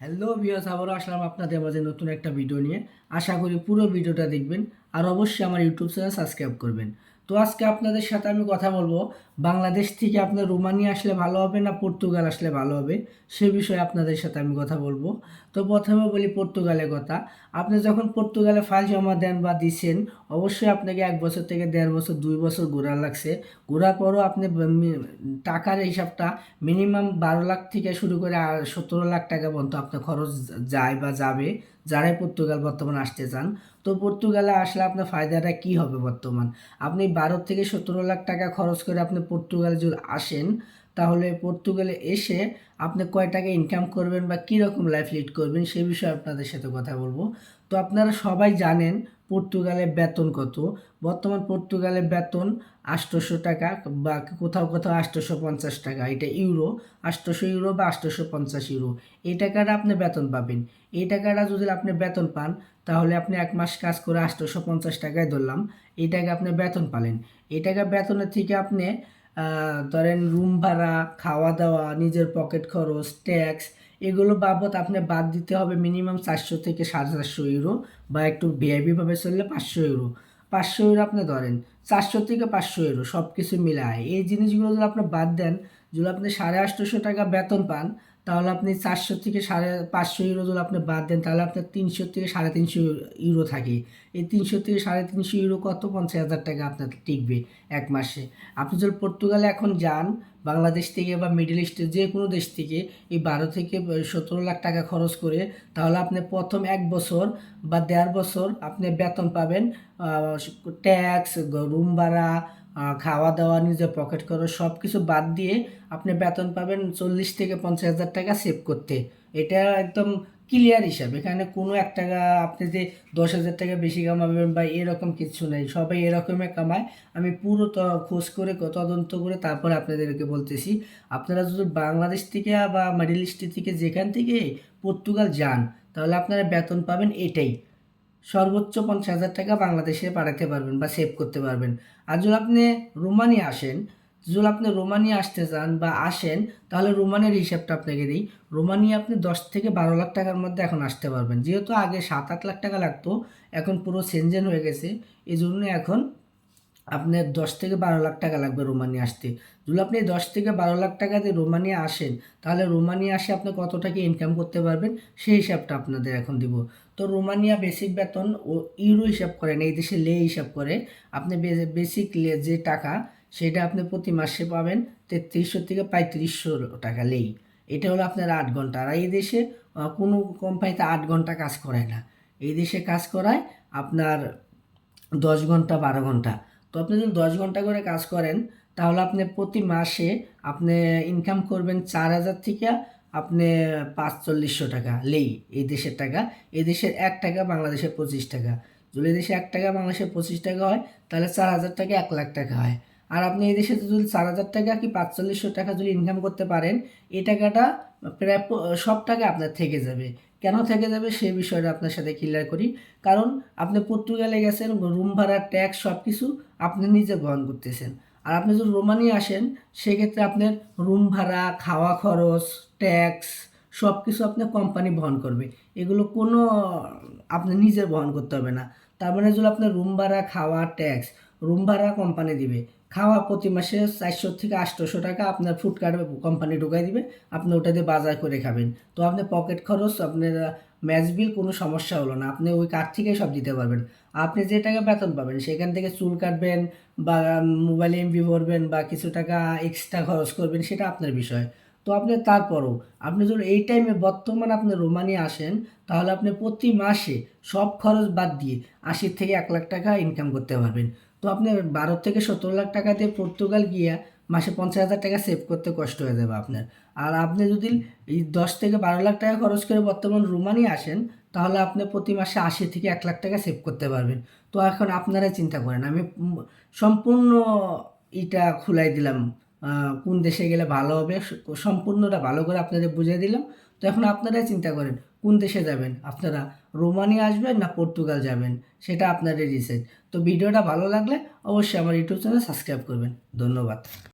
Hello ভিওস আবারও আসলাম আপনাদের মাঝে নতুন একটা ভিডিও নিয়ে। আশা করি পুরো ভিডিওটা দেখবেন আর অবশ্যই আমার ইউটিউব চ্যানেল সাবস্ক্রাইব করবেন। তো আজকে আপনাদের সাথে আমি কথা বলব, বাংলাদেশ থেকে আপনার রোমানিয়া আসলে ভালো হবে না পর্তুগাল আসলে ভালো হবে, সে বিষয়ে আপনাদের সাথে আমি কথা বলব। তো প্রথমে বলি পর্তুগালের কথা, আপনি যখন পর্তুগালে ফাইল জমা দেন বা দিচ্ছেন অবশ্যই আপনাকে এক বছর থেকে দেড় বছর, দুই বছর ঘোরা লাগছে। ঘোরার পরও আপনি টাকার হিসাবটা মিনিমাম বারো লাখ থেকে শুরু করে সতেরো লাখ টাকা পর্যন্ত আপনার খরচ যায় বা যাবে। যারাই পর্তুগাল বর্তমানে আসতে চান, তো পর্তুগালে আসলে আপনার ফায়দাটা কি হবে বর্তমান? আপনি বারো থেকে সতেরো লাখ টাকা খরচ করে আপনি পর্তুগালে যদি আসেন তাহলে পর্তুগালে এসে আপনি কয় টাকা ইনকাম করবেন বা কী রকম লাইফ লিড করবেন সেই বিষয়ে আপনাদের সাথে কথা বলব। তো আপনারা সবাই জানেন পর্তুগালে বেতন কত। বর্তমান পর্তুগালে বেতন আটশোশো টাকা বা কোথাও কোথাও আটশোশো পঞ্চাশ টাকা। এটা ইউরো আটশোশো ইউরো বা আটশোশো পঞ্চাশ ইউরো। এই টাকাটা আপনি বেতন পাবেন। এই টাকাটা যদি আপনি বেতন পান, তাহলে আপনি এক মাস কাজ করে আটশোশো পঞ্চাশ টাকায় ধরলাম। এই টাকা আপনি বেতন পালেন। এই টাকা বেতনের থেকে আপনি ধরেন রুম ভাড়া খাওয়া দাওয়া নিজের পকেট খরচ ট্যাক্স এগুলো বাবদ আপনি বাদ দিতে হবে মিনিমাম চারশো থেকে সাড়ে চারশো ইউরো বা একটু ভিআইপিভাবে চললে পাঁচশো ইউরো পাঁচশো ইউরো আপনি ধরেন, চারশো থেকে পাঁচশো ইউরো সব কিছু মিলায়। এই জিনিসগুলো যদি আপনি বাদ দেন, যদি আপনি সাড়ে আটশোশো টাকা বেতন পান তাহলে আপনি চারশো থেকে সাড়ে পাঁচশো ইউরো যদি আপনি বাদ দেন, তাহলে আপনার তিনশো থেকে সাড়ে তিনশো ইউরো থাকে। এই তিনশো থেকে সাড়ে তিনশো ইউরো কত? পঞ্চাশ হাজার টাকা আপনার টিকবে এক মাসে। আপনি যদি পর্তুগালে এখন যান, বাংলাদেশ থেকে বা মিডল ইস্টে যে কোনো দেশ থেকে এই বারো থেকে সতেরো লাখ টাকা খরচ করে, তাহলে আপনি প্রথম এক বছর বা দেড় বছর আপনি বেতন পাবেন ট্যাক্স, রুম ভাড়া খাওয়া দাওয়া নিজের পকেট খরচ সব কিছু বাদ দিয়ে আপনি বেতন পাবেন চল্লিশ থেকে পঞ্চাশ হাজার টাকা সেভ করতে। এটা একদম ক্লিয়ার হিসাব। এখানে কোনো এক টাকা আপনি যে দশ হাজার টাকা বেশি কামাবেন বা এরকম কিছু নেই। সবাই এরকমই কামায়। আমি পুরো ত- খোঁজ করে তদন্ত করে তারপরে আপনাদেরকে বলতেছি। আপনারা যদি বাংলাদেশ থেকে বা মিডল ইস্ট থেকে যেখান থেকে পর্তুগাল যান, তাহলে আপনারা বেতন পাবেন এটাই। সর্বোচ্চ পঞ্চাশ হাজার টাকা বাংলাদেশে পাঠাতে পারবেন বা সেভ করতে পারবেন। আর যদি আপনি রোমানি আসেন, যদি আপনি রোমানি আসতে চান বা আসেন, তাহলে রোমানের হিসাবটা আপনাকে দিই। রোমানি আপনি দশ থেকে বারো লাখ টাকার মধ্যে এখন আসতে পারবেন। যেহেতু আগে সাত আট লাখ টাকা লাগতো, এখন পুরো সেনজেন হয়ে গেছে। এই জন্য এখন আপনার দশ থেকে বারো লাখ টাকা লাগবে রোমানিয়া আসতে। যদি আপনি দশ থেকে বারো লাখ টাকা দিয়ে রোমানিয়া আসেন, তাহলে রোমানিয়া আসে আপনি কত টাকা ইনকাম করতে পারবেন? সেই হিসাবটা আপনাদের এখন দিব। তো রোমানিয়া বেসিক বেতন ও ইউরো হিসাব করেন, এই দেশে লে হিসাব করে, আপনি বেসিক লে যে টাকা, সেটা আপনি প্রতি মাসে পাবেন তেত্রিশশো থেকে পঁয়ত্রিশশো টাকা লেই। এটা হলো আপনার আট ঘণ্টা। আর এই দেশে কোনো কোম্পানিতে আট ঘণ্টা কাজ করায় না। এই দেশে কাজ করায় আপনার দশ ঘণ্টা, বারো ঘণ্টা। তো আপনি যদি দশ ঘণ্টা করে কাজ করেন, তাহলে আপনি প্রতি মাসে আপনি ইনকাম করবেন চার হাজার থেকে আপনি পাঁচচল্লিশশো টাকা লেই, এই দেশের টাকা। এই দেশের এক টাকা, বাংলাদেশের পঁচিশ টাকা। যদি দেশে এক টাকা, বাংলাদেশের পঁচিশ টাকা হয়, তাহলে চার হাজার টাকা এক লাখ টাকা হয়। আর আপনি এই দেশে যদি চার হাজার টাকা কি পাঁচচল্লিশশো টাকা যদি ইনকাম করতে পারেন, এই টাকাটা প্রায় সব টাকা আপনার থেকে যাবে। কেন থেকে যাবে সেই বিষয়টা আপনার সাথে ক্লিয়ার করি। কারণ আপনি পর্তুগালে গেছেন রুম ভাড়া ট্যাক্স সব কিছু আপনি নিজে বহন করতেছেন। আর আপনি যদি রোমানিয়া আসেন, সেক্ষেত্রে আপনার রুম ভাড়া, খাওয়া খরচ ট্যাক্স সব কিছু আপনার কোম্পানি বহন করবে। এগুলো কোনো, আপনি নিজে বহন করতে হবে না। তার মানে যদি আপনার রুম ভাড়া, খাওয়া ট্যাক্স রুম ভাড়া কোম্পানি দিবে। খাওয়া প্রতি মাসে চারশো থেকে আটশোশো টাকা আপনার ফুড কার্ডে কোম্পানি ঢুকাই দিবে। আপনি ওটা দিয়ে বাজার করে খাবেন। তো আপনি পকেট খরচ, আপনার ম্যাচ বিল কোনো সমস্যা হলো না। আপনি ওই কার্ড থেকেই সব দিতে পারবেন। আপনি যে টাকা বেতন পাবেন, সেখান থেকে চুল কাটবেন বা মোবাইল এমবি ভরবেন বা কিছু টাকা এক্সট্রা খরচ করবেন, সেটা আপনার বিষয়। তো আপনি তারপরও, আপনি যদি এই টাইমে বর্তমান আপনি রোমানিয়া আসেন, তাহলে আপনি প্রতি মাসে সব খরচ বাদ দিয়ে আশির থেকে এক লাখ টাকা ইনকাম করতে পারবেন। তো আপনি বারো থেকে সতেরো লাখ টাকা দিয়ে পর্তুগাল গিয়া মাসে পঞ্চাশ হাজার টাকা সেভ করতে কষ্ট হয়ে যাবে আপনার। আর আপনি যদি এই দশ থেকে বারো লাখ টাকা খরচ করে বর্তমান রোমানিয়া আসেন, তাহলে আপনি প্রতি মাসে আশি থেকে এক লাখ টাকা সেভ করতে পারবেন। তো এখন আপনারাই চিন্তা করেন, আমি সম্পূর্ণ এটা খুলাই দিলাম কোন দেশে গেলে ভালো হবে সম্পূর্ণটা ভালো করে আপনাদের বুঝিয়ে দিলাম। তো এখন আপনারাই চিন্তা করেন কোন দেশে যাবেন? আপনারা রোমানিয়া আসবেন না পর্তুগাল যাবেন? সেটা আপনাদের ডিসাইড তো ভিডিওটা ভালো লাগলে অবশ্যই আমার ইউটিউব চ্যানেল সাবস্ক্রাইব করবেন। ধন্যবাদ।